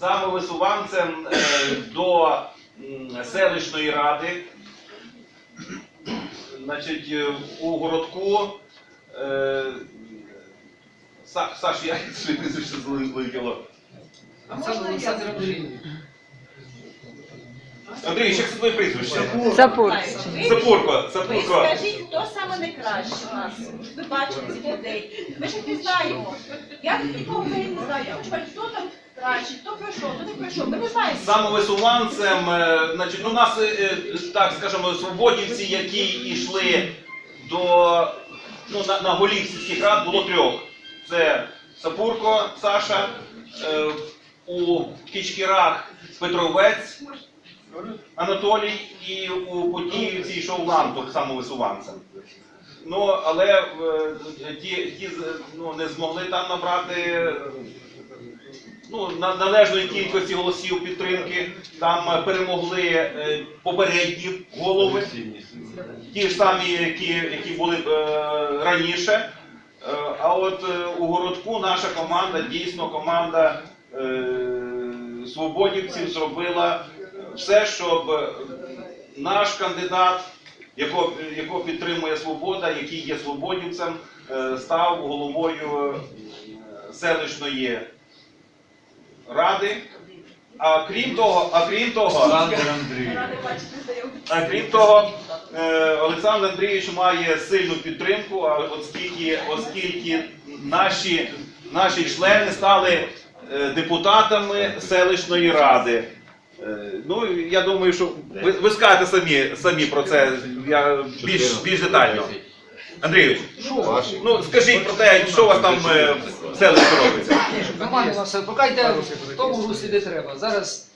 Самовисуванцем е, до селищної ради, значить, е, у городку. Е, Саш, я своє прізвище злетіло. Олександр Олександр Андрійович. Андрій, ще своє прізвище. Запор. Запурко, Ви Запурко. скажіть, хто саме найкраще у нас? Ви бачите цих людей. Ми ж їх не знаємо. Я нікого не знаю. Я хочу бачити, хто там краще, хто пройшов, хто не пройшов. Ми не знаємо. Самовисуванцем, е, значить, у нас, е, е, так скажемо, свободівці, які йшли до ну, на, на голів сільських рад, було трьох. Це Сапурко Саша, е, у Кічкірах Петровець Анатолій і у Подіївці йшов Лантух самовисуванцем. Ну, але е, ті, ті ну, не змогли там набрати ну, на- належної кількості голосів підтримки. Там е, перемогли е, попередні голови, ті ж самі, які, які були е, раніше. А от у городку наша команда, дійсно команда свободівців зробила все, щоб наш кандидат, якого, якого підтримує свобода, який є свободівцем, став головою селищної ради. А крім того, а крім того, а крім того, е, Олександр Андрійович має сильну підтримку, оскільки, оскільки наші, наші члени стали е, депутатами селищної ради. Е, Ну, я думаю, що ви, ви скажете самі, самі про це я більш, більш детально. Андрійович, ну скажіть про те, що у вас там е, в селищі робиться. Нормально вам все. Поки йде в тому руслі, де треба. Зараз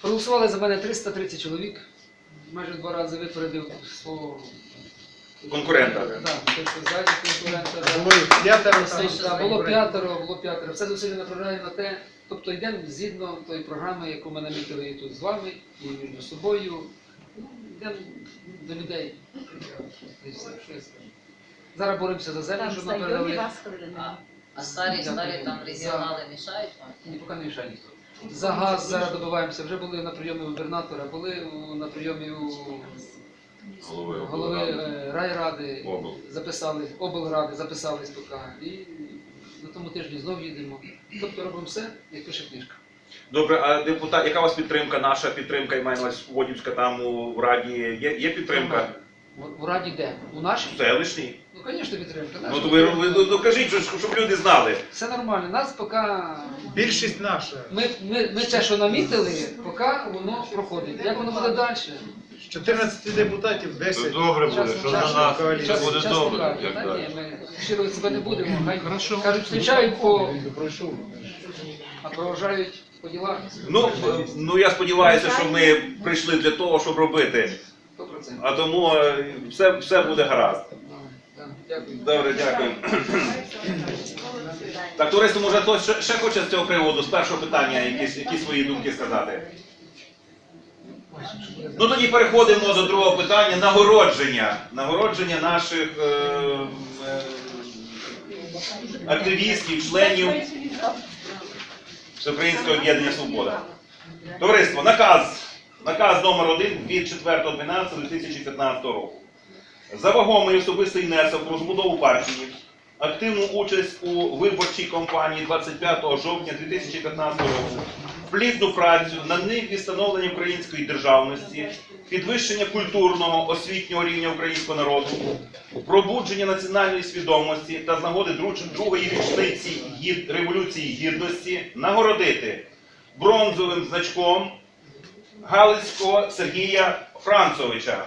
проголосували за мене 330 чоловік. Майже два рази випередив свого Конкурента. Да, тобто ззаді конкурента. да. Було п'ятеро там. Да, було п'ятеро, було п'ятеро. Все зусилля направляємо на те. Тобто йдемо згідно тої програми, яку ми намітили і тут з вами, і між собою. Ну, Йдемо до людей. Що я скажу. Зараз боремося за землю, Там щоб нам знайомі передали. вас. А старі, старі там регіонали мішають вам? Ні, поки не мішає ніхто. За газ зараз добиваємося. Вже були на прийомі губернатора, були у- на прийомі у голови е, райради, Обл. записали, облради, записались поки. І на тому тижні знов їдемо. Тобто робимо все, як пише книжка. Добре, а депутат, яка у вас підтримка? Наша підтримка, і має на увазі Водівська там у Раді. Є, є підтримка? В, в раді де? У нашій? Селищній? Ну, звісно, підтримка. Ну то ви, ви підтримка. ну, ну, кажіть, щоб, щоб люди знали. Все нормально. Нас поки. Більшість наша. Ми, ми, ми те, що намітили, поки воно проходить. Як воно буде далі? З 14 депутатів 10. Добре буде, Час- що час- за нас коаліція. все буде час добре. покаже. як Та далі. ні, ми щиро себе не будемо. Хай кажуть, зустрічають по, а проважають по ділах. Ну, ну я сподіваюся, що ми прийшли для того, щоб робити. 100%. А тому е, все, все буде гаразд. Так, Дякую. Добре, дякую. Так, товариство, може хтось ще, ще хоче з цього приводу, з першого питання, якісь, якісь свої думки сказати. Ну тоді переходимо до другого питання нагородження. Нагородження наших е, е, активістів, членів Всеукраїнського об'єднання Свобода. Товариство, наказ. Наказ номер 1 від 4.12.2015 року. За вагомий особистий внесок в розбудову партії, активну участь у виборчій кампанії 25 жовтня 2015 року, плідну працю на ниві встановлення української державності, підвищення культурного освітнього рівня українського народу, пробудження національної свідомості та з нагоди другої річниці Революції Гідності нагородити бронзовим значком Галицького Сергія Францовича.